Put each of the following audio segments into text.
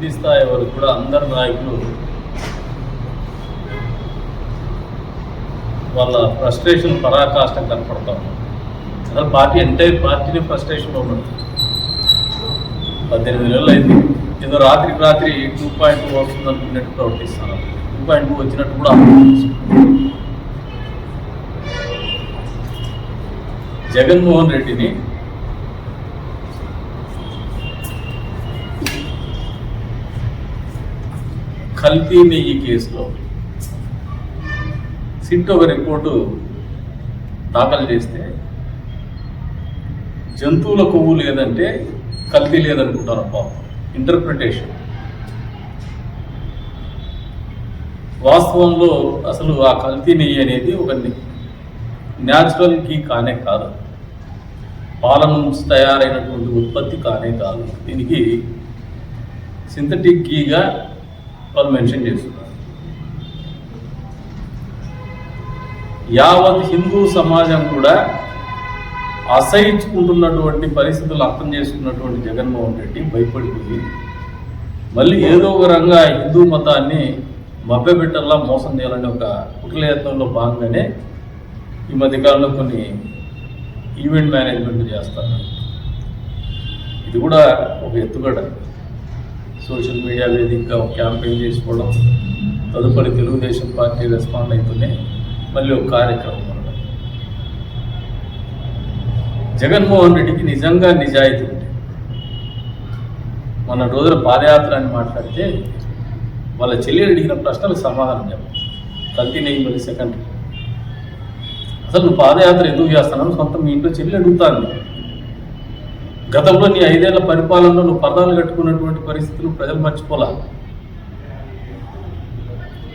కింది స్థాయి వరకు కూడా అందరు నాయకులు వాళ్ళ ఫ్రస్ట్రేషన్ పరాకాష్టం కనపడతా అసలు పార్టీ ఎంటైర్ పార్టీని ఫ్రస్ట్రేషన్లో ఉన్నది పద్దెనిమిది నెలలు అయింది. ఏదో రాత్రికి రాత్రి టూ పాయింట్ టూ వస్తుంది అనుకున్నట్టు ప్రవర్తిస్తాను టూ పాయింట్ టూ వచ్చినట్టు కూడా జగన్మోహన్ రెడ్డిని కల్తీ నెయ్యి కేసులో సిట్ ఒక రిపోర్టు దాఖలు చేస్తే జంతువుల కొవ్వు లేదంటే కల్తీ లేదనుకుంటారు పాపం ఇంటర్ప్రిటేషన్ వాస్తవంలో అసలు ఆ కల్తీ నెయ్యి అనేది ఒక న్యాచురల్ ఘీ కానే కాదు. పాల నుంచి తయారైనటువంటి ఉత్పత్తి కానే కాదు. దీనికి సింథటిక్ ఘీగా వాళ్ళు మెన్షన్ చేస్తున్నారు. యావత్ హిందూ సమాజం కూడా అసహించుకుంటున్నటువంటి పరిస్థితులు అర్థం చేసుకున్నటువంటి జగన్మోహన్ రెడ్డి భయపడిపోయి మళ్ళీ ఏదో ఒక రంగా హిందూ మతాన్ని మభ్యపెట్టల్లా మోసం చేయాలనే ఒక కుట్రయత్నంలో భాగంగానే ఈ మధ్యకాలంలో కొన్ని ఈవెంట్ మేనేజ్మెంట్ చేస్తారు. ఇది కూడా ఒక ఎత్తుగడ. సోషల్ మీడియా వేదికగా క్యాంపెయిన్ చేసుకోవడం తదుపరి తెలుగుదేశం పార్టీ రెస్పాండ్ అవుతూనే మళ్ళీ ఒక కార్యక్రమం అనడం జగన్మోహన్ రెడ్డికి నిజంగా నిజాయితీ ఉంది మొన్న రోజుల పాదయాత్ర అని మాట్లాడితే వాళ్ళ చెల్లి అడిగిన ప్రశ్నలకు సమాధానం చెప్పాలి కల్తీ నెయ్యి మరి సెకండ్ అసలు నువ్వు పాదయాత్ర ఎందుకు చేస్తున్నావు? సొంత మీ ఇంట్లో చెల్లి అడుగుతాను గతంలో నీ ఐదేళ్ళ పరిపాలనలో నువ్వు పదాలు కట్టుకున్నటువంటి పరిస్థితులు ప్రజలు మర్చిపోలా?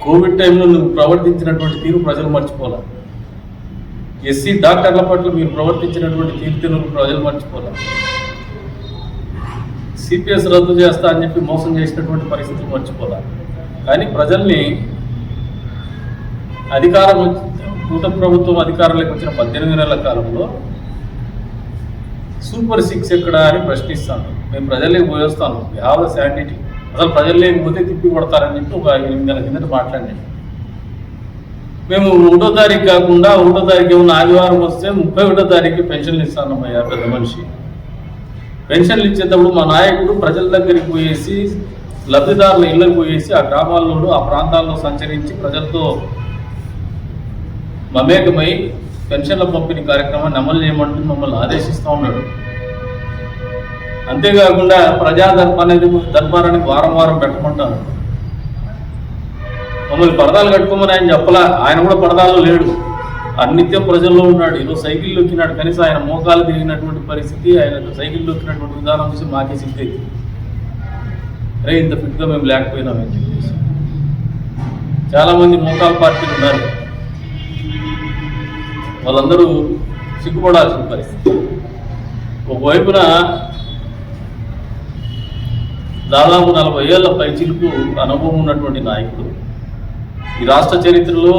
కోవిడ్ టైంలో నువ్వు ప్రవర్తించినటువంటి తీరు ప్రజలు మర్చిపోలా? ఎస్సీ డాక్టర్ల పట్ల మీరు ప్రవర్తించినటువంటి తీరుతెన్నులు ప్రజలు మర్చిపోలే? సిపిఎస్ రద్దు చేస్తా అని చెప్పి మోసం చేసినటువంటి పరిస్థితులు మర్చిపోలా? కానీ ప్రజల్ని అధికారం వచ్చి- కూటమి ప్రభుత్వం అధికారంలోకి వచ్చిన పద్దెనిమిది నెలల కాలంలో సూపర్ సిక్స్ ఎక్కడ అని ప్రశ్నిస్తాను. మేము ప్రజల్లోకి పోయేస్తాను. హ్యావ్ శానిటీ అసలు ప్రజల్లోకి పోతే తిప్పి కొడతారని చెప్పి ఒక ఎనిమిది నెలల కిందట మాట్లాడినాం. మేము ఒకటో తారీఖు కాకుండా ఒకటో తారీఖు ఏమన్నా ఆదివారం వస్తే ముప్పై ఒకటో తారీఖు పెన్షన్లు ఇస్తానమ్మయ్యా పెద్ద మనిషి. పెన్షన్లు ఇచ్చేటప్పుడు మా నాయకుడు ప్రజల దగ్గరికి పోయేసి లబ్ధిదారుల ఇళ్ళకు పోయేసి ఆ గ్రామాల్లోనూ ఆ ప్రాంతాల్లో సంచరించి ప్రజలతో మమేకమై పెన్షన్ల పంపిణీ కార్యక్రమాన్ని అమలు చేయమంటూ మమ్మల్ని ఆదేశిస్తూ ఉన్నాడు. అంతేకాకుండా ప్రజా దర్బార్ అనేది దర్బార్ వారం వారం పెట్టమంటాను మమ్మల్ని పరదాలు కట్టుకోమని ఆయన చెప్పలా ఆయన కూడా పరదాల్లో లేడు. అన్నిత్యం ప్రజల్లో ఉన్నాడు. ఈరోజు సైకిల్ వచ్చినాడు కనీసం ఆయన మోకాలు తిరిగినటువంటి పరిస్థితి ఆయన సైకిల్ వచ్చినటువంటి విధానం చూసి మాకే సిద్ధి అరే ఇంత ఫిట్గా మేము లేకపోయినామని చెప్పేసి. చాలామంది మోకాలు పార్టీలు ఉన్నారు. వాళ్ళందరూ సిగ్గుపడాల్సిన పరిస్థితి. ఒకవైపున దాదాపు నలభై ఏళ్ళ పైచిలకు అనుభవం ఉన్నటువంటి నాయకుడు. ఈ రాష్ట్ర చరిత్రలో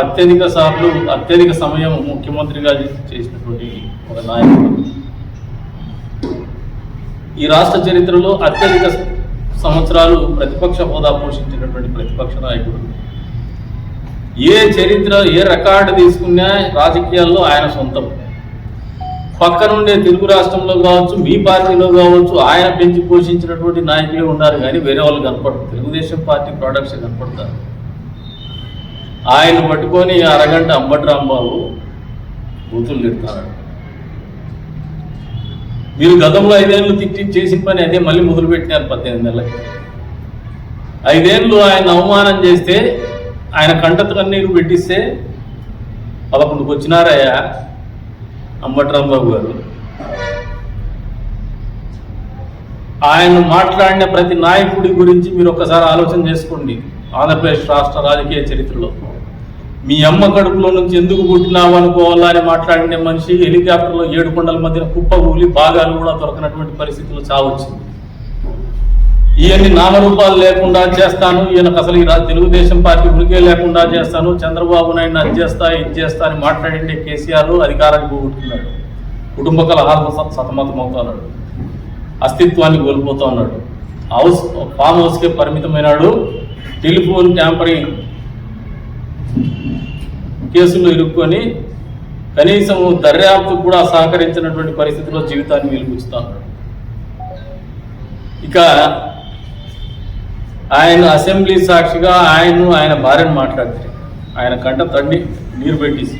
అత్యధిక సార్లు అత్యధిక సమయం ముఖ్యమంత్రిగా చేసినటువంటి ఒక నాయకుడు. ఈ రాష్ట్ర చరిత్రలో అత్యధిక సంవత్సరాలు ప్రతిపక్ష హోదా పోషించినటువంటి ప్రతిపక్ష నాయకుడు. ఏ చరిత్ర ఏ రికార్డు తీసుకున్నా రాజకీయాల్లో ఆయన సొంతం. పక్కనుండే తెలుగు రాష్ట్రంలో కావచ్చు మీ పార్టీలో కావచ్చు ఆయన పెంచి పోషించినటువంటి నాయకులే ఉన్నారు కానీ వేరే వాళ్ళు కనపడరు. తెలుగుదేశం పార్టీ ప్రొడక్ట్స్ కనపడతారు. ఆయన పట్టుకొని అరగంట అంబటి రాంబాబు బూతులు తిడతారు. మీరు గతంలో ఐదేళ్ళు తిట్టి చేసిన పని అదే మళ్ళీ మొదలుపెట్టినారు పద్దెనిమిది నెలలకి. ఐదేళ్ళు ఆయన అవమానం చేస్తే ఆయన కంటత కన్నీరు పెట్టిస్తే పదకొండుకు వచ్చినారయ్యా అంబట్రాంబాబు గారు. ఆయన మాట్లాడిన ప్రతి నాయకుడి గురించి మీరు ఒక్కసారి ఆలోచన చేసుకోండి. ఆంధ్రప్రదేశ్ రాష్ట్ర రాజకీయ చరిత్రలో. మీ అమ్మ కడుపులో నుంచి ఎందుకు పుట్టినావు అనుకోవాలా అని మాట్లాడిన మనిషి హెలికాప్టర్లో ఏడు కొండల మధ్యన కుప్ప ఊలి భాగాలు కూడా దొరకనటువంటి పరిస్థితులు చావచ్చింది. ఈయన్ని నామరూపాలు లేకుండా చేస్తాను. ఈయనకు అసలు ఈ తెలుగుదేశం పార్టీ ఉనికే లేకుండా చేస్తాను. చంద్రబాబు నాయుడు అది చేస్తా ఇది చేస్తా అని మాట్లాడిండే కేసీఆర్ అధికారాన్ని పోగొట్టుకున్నాడు. కుటుంబ కలహాలతో సతమతం అవుతున్నాడు అస్తిత్వాన్ని కోల్పోతూ ఉన్నాడు. హౌస్ ఫామ్ హౌస్కే పరిమితమైనాడు. టెలిఫోన్ ట్యాంపరింగ్ కేసుల్లో ఇరుక్కొని కనీసం దర్యాప్తు కూడా సహకరించినటువంటి పరిస్థితిలో జీవితాన్ని వెలుగుచుతాడు ఇక ఆయన అసెంబ్లీ సాక్షిగా ఆయన్ను ఆయన భార్యను మాట్లాడితే ఆయన కంట తండ్రి నీరు పెట్టేసి.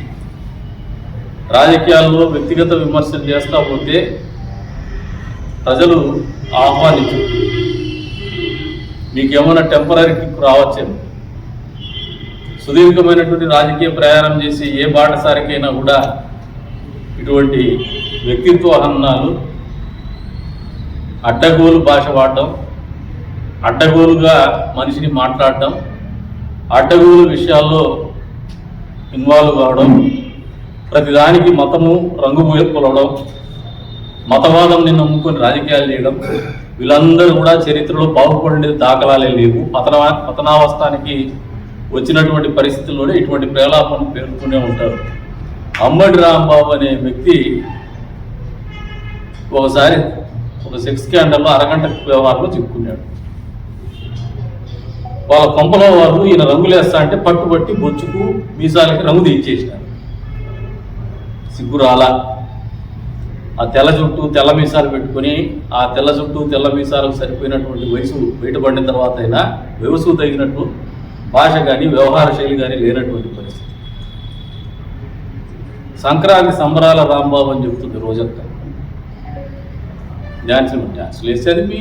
రాజకీయాల్లో వ్యక్తిగత విమర్శలు చేస్తా పోతే ప్రజలు ఆహ్వానించు మీకేమైనా టెంపరీ కిక్ రావచ్చేమో. సుదీర్ఘమైనటువంటి రాజకీయ ప్రయాణం చేసి ఏ బాటసారికైనా కూడా ఇటువంటి వ్యక్తిత్వ హననాలు అడ్డగోలు భాష వాడడం అడ్డగోలుగా మనిషిని మాట్లాడడం అడ్డగోలు విషయాల్లో ఇన్వాల్వ్ కావడం ప్రతిదానికి మతము రంగు పొలవడం మతవాదంని నమ్ముకొని రాజకీయాలు చేయడం వీళ్ళందరూ కూడా చరిత్రలో బాగుపడే దాఖలాలే లేవు. పతన పతనావస్థానికి వచ్చినటువంటి పరిస్థితుల్లోనే ఇటువంటి ప్రేలాపం పేర్కొనే ఉంటారు. అమ్మడి రాంబాబు అనే వ్యక్తి ఒకసారి ఒక సెక్స్ క్యాండల్లో అరగంట వ్యవహారంలో చిక్కుకున్నాడు. వాళ్ళ కొంపలో వాళ్ళు ఈయన రంగులేస్తా అంటే పట్టుబట్టి బొచ్చుకు మీసాలకి రంగు తీయించేసినారు సిగ్గురాల ఆ తెల్ల జుట్టు తెల్ల మీసాలు పెట్టుకొని ఆ తెల్ల జుట్టు తెల్ల మీసాలకు సరిపోయినటువంటి వయసు బయటపడిన తర్వాత అయినా వ్యవసు తగినట్టు భాష కానీ వ్యవహార శైలి కానీ లేనటువంటి పరిస్థితి. సంక్రాంతి సంబరాల రాంబాబు అని చెప్తుంది రోజంతా. డ్యాన్సులు డ్యాన్సులు వేస్తే అది మీ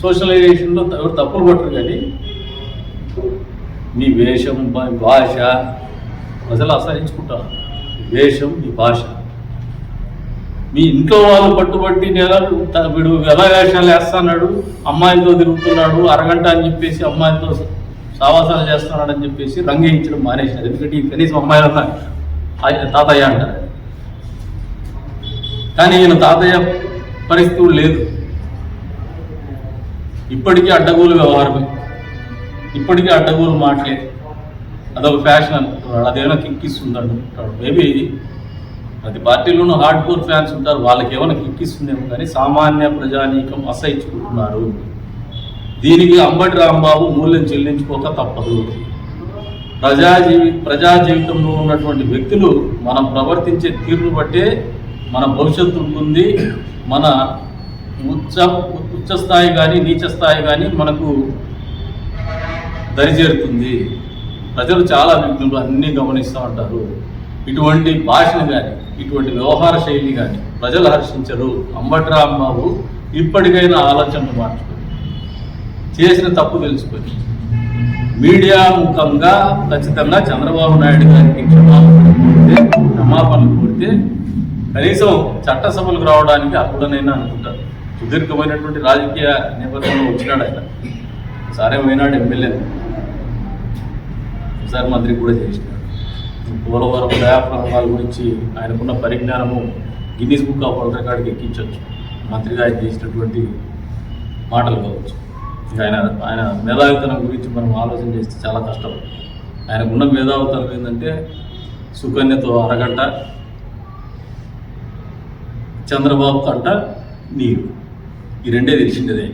సోషలైజేషన్లో ఎవరు తప్పులు పట్టరు కానీ మీ వేషం భాష. ప్రజలు అసహించుకుంటారు వేషం మీ భాష. మీ ఇంట్లో వాళ్ళు పట్టుబట్టి నేను వీడు ఎలా వేషాలు వేస్తున్నాడు అమ్మాయిలతో తిరుగుతున్నాడు అరగంట అని చెప్పేసి అమ్మాయిలతో సావాసాలు చేస్తున్నాడు అని చెప్పేసి రంగేయించడం మానేసినారు ఎందుకంటే ఈ కనీసం అమ్మాయిలు తాతయ్య అంటారు. కానీ ఈయన తాతయ్య పరిస్థితులు లేదు. ఇప్పటికీ అడ్డగోలు వ్యవహారమే. ఇప్పటికీ అడ్డగోలు మాటలే. అదొక ఫ్యాషన్ అనుకుంటున్నాడు. అదేమైనా కిక్కిస్తుంది అనుకుంటాడు మేబీ ప్రతి పార్టీలోనూ హార్డ్ కోర్ ఫ్యాన్స్ ఉంటారు. వాళ్ళకి ఏమైనా కిక్కిస్తుందేమో కానీ సామాన్య ప్రజానీకం అసహించుకుంటున్నారు. దీనికి అంబటి రాంబాబు మూల్యం చెల్లించుకోక తప్పదు. ప్రజా జీవి ప్రజా జీవితంలో ఉన్నటువంటి వ్యక్తులు మనం ప్రవర్తించే తీరును బట్టే మన భవిష్యత్తు ఉంటుంది. మన ఉచ్చ ఉచ్చ స్థాయి కానీ నీచ స్థాయి కానీ మనకు దరిచేరుతుంది. ప్రజలు చాలా విఘ్నులు అన్నీ గమనిస్తూ ఉంటారు. ఇటువంటి భాషను కానీ ఇటువంటి వ్యవహార శైలి కానీ ప్రజలు హర్షించరు. అంబటి రాంబాబు ఇప్పటికైనా ఆలోచనలు మార్చుకొని చేసిన తప్పు తెలుసుకొని మీడియా ముఖంగా ఖచ్చితంగా చంద్రబాబు నాయుడు గారికి క్షమాపణ కోరితే క్షమాపణలు కోరితే కనీసం చట్టసభలకు రావడానికి అప్పుడనైనా అనుకుంటారు. సుదీర్ఘమైనటువంటి రాజకీయ నేపథ్యంలో వచ్చినాడు ఆయన. సరే పోయినాడు ఎమ్మెల్యే. సార్ మంత్రి కూడా చేసినాడు పోలవరం దయాప్రభావాల గురించి ఆయనకున్న పరిజ్ఞానము గిన్నీస్ బుక్ ఆఫ్ వరల్డ్ రికార్డ్కి ఎక్కించవచ్చు మంత్రిగా ఆయన చేసినటువంటి మాటలు కావచ్చు. ఇంకా ఆయన ఆయన మేధావితనం గురించి మనం ఆలోచన చేస్తే చాలా కష్టం. ఆయనకున్న మేధావితనం ఏంటంటే సుకన్యతో అరగంట చంద్రబాబు కంట నీరు. ఈ రెండే తెలిసిండేదే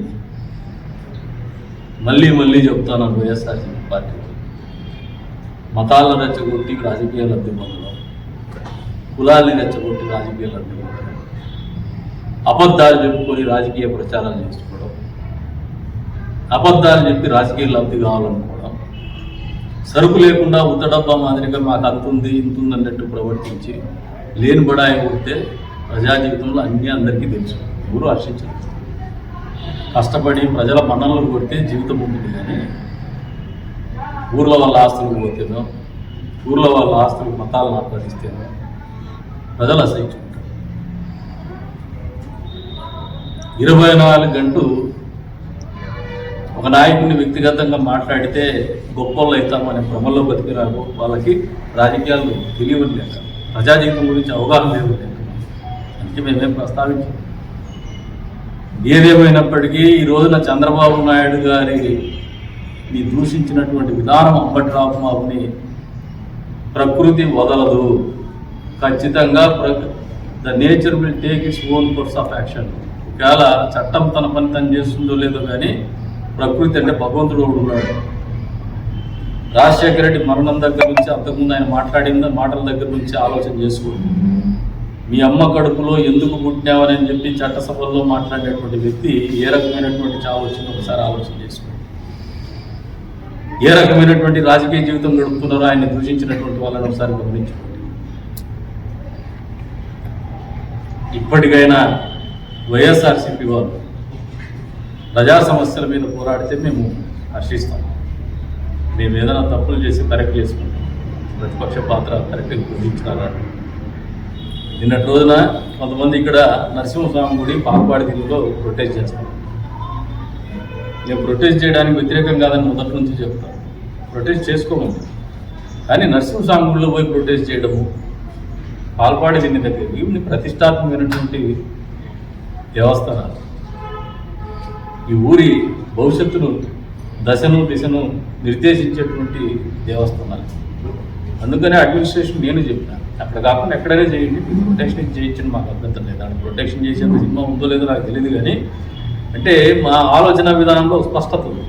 మళ్ళీ మళ్ళీ చెప్తాను వైఎస్ఆర్సీపీ పార్టీ. మతాలను రెచ్చగొట్టి రాజకీయ లబ్ధి పొందడం కులాల్ని రెచ్చగొట్టి రాజకీయ లబ్ధి పొందడం అబద్ధాలు చెప్పుకొని రాజకీయ ప్రచారాలు చేసుకోవడం అబద్ధాలు చెప్పి రాజకీయ లబ్ధి కావాలనుకోవడం సరుకు లేకుండా ఉత్తడబ్బా మాదిరిగా మాకు అంతుంది ఇంతుంది ఇంత ఉంది అన్నట్టు ప్రవర్తించి లేని బడాయి కొడితే ప్రజా జీవితంలో అన్నీ అందరికీ తెలుసు. ఎవరు హర్షించారు. కష్టపడి ప్రజల మన్ననలు కొడితే జీవితం ఉంటుంది కానీ ఊర్ల వాళ్ళ ఆస్తులకు పోతేనో ఊర్ల వాళ్ళ ఆస్తులకు మతాలను ఆపాదిస్తేనో ప్రజలు అసహించుకుంటారు ఇరవై నాలుగు గంటలు ఒక నాయకుడిని వ్యక్తిగతంగా మాట్లాడితే గొప్పలు అవుతామనే భ్రమల్లో బతికినారు వాళ్ళకి రాజకీయాలు తెలియని లేక ప్రజా జీవితం గురించి అవగాహన లేదు లేక అందుకే మేమేం ప్రస్తావించాం. ఏదేమైనప్పటికీ ఈ రోజున చంద్రబాబు నాయుడు గారిని దూషించినటువంటి విధానం అంబటి రాంబాబుని ప్రకృతి వదలదు. ఖచ్చితంగా ప్ర the nature will take its own course of action ఒకవేళ చట్టం తన పని తను చేస్తుందో లేదో కానీ ప్రకృతి అంటే భగవంతుడు ఉన్నాడు. రాజశేఖర రెడ్డి మరణం దగ్గర నుంచి అంతకుముందు ఆయన మాట్లాడిన మాటల దగ్గర నుంచి ఆలోచన చేసుకోండి. మీ అమ్మ కడుపులో ఎందుకు పుట్టినావని చెప్పి చట్టసభల్లో మాట్లాడేటువంటి వ్యక్తి ఏ రకమైనటువంటి చావు వచ్చిందో ఒకసారి ఆలోచన చేసుకోండి. ఏ రకమైనటువంటి రాజకీయ జీవితం గడుపుతున్నారో ఆయన దూషించినటువంటి వాళ్ళని ఒకసారి గమనించుకోండి. ఇప్పటికైనా వైఎస్ఆర్సీపీ వారు ప్రజా సమస్యల మీద పోరాడితే మేము హర్షిస్తాం. మేము ఏదైనా తప్పులు చేసి కరెక్ట్ చేసుకుంటాం. ప్రతిపక్ష పాత్ర కరెక్ట్గా గుర్తించాలని నిన్నటి రోజున కొంతమంది ఇక్కడ నరసింహస్వామి గుడి పాల్పాడి దీనిలో ప్రొటెస్ట్ చేస్తాను నేను ప్రొటెస్ట్ చేయడానికి వ్యతిరేకం కాదని మొదటి నుంచి చెప్తాను ప్రొటెస్ట్ చేసుకోమని. కానీ నరసింహస్వామి గుడిలో పోయి ప్రొటెస్ట్ చేయడము పాల్పాడి దీని దగ్గర ఇవి ప్రతిష్టాత్మకమైనటువంటి దేవస్థానాలు ఈ ఊరి భవిష్యత్తును దశను దిశను నిర్దేశించేటువంటి దేవస్థానాలు అందుకనే అడ్మినిస్ట్రేషన్ నేను చెప్పిన. అక్కడ కాకుండా ఎక్కడైనా చేయండి. మీరు ప్రొటెక్షన్ చేయించండి మాకు అభ్యంతరం లేదు. దాంట్లో ప్రొటెక్షన్ చేసేంత సినిమా ఉందో లేదో నాకు తెలియదు కానీ అంటే మా ఆలోచన విధానంలో స్పష్టత ఉంది.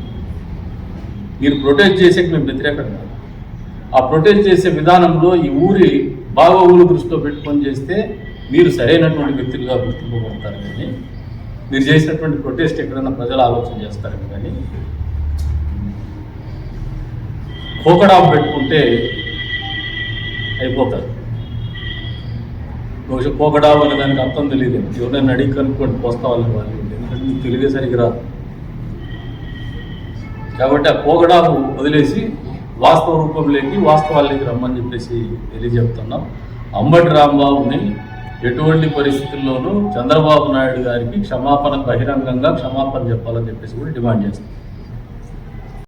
మీరు ప్రొటెక్ట్ చేసేకి మేము వ్యతిరేకం కాదు. ఆ ప్రొటెక్ట్ చేసే విధానంలో ఈ ఊరి బాగోగులు దృష్టిలో పెట్టుకొని చేస్తే మీరు సరైనటువంటి వ్యక్తులుగా గుర్తింపబడతారు కానీ మీరు చేసినటువంటి ప్రొటెస్ట్ ఎక్కడైనా ప్రజలు ఆలోచన చేస్తారని కానీ కోకడా పెట్టుకుంటే అయిపోతారు. బహుశా పోకడా అనే దానికి అర్థం తెలియదు. ఎవరైనా అడిగి కనుక్కోండి పోస్తా వాళ్ళని వాళ్ళు ఎందుకంటే మీకు తెలియదే సరిగ్గా రాదు. కాబట్టి ఆ కోగడాపు వదిలేసి వాస్తవ రూపంలోకి వాస్తవాల్లోకి రమ్మని చెప్పేసి తెలియజెప్తున్నాం. అంబటి రాంబాబుని ఎటువంటి పరిస్థితుల్లోనూ చంద్రబాబు నాయుడు గారికి క్షమాపణ బహిరంగంగా క్షమాపణ చెప్పాలని చెప్పేసి కూడా డిమాండ్ చేస్తాం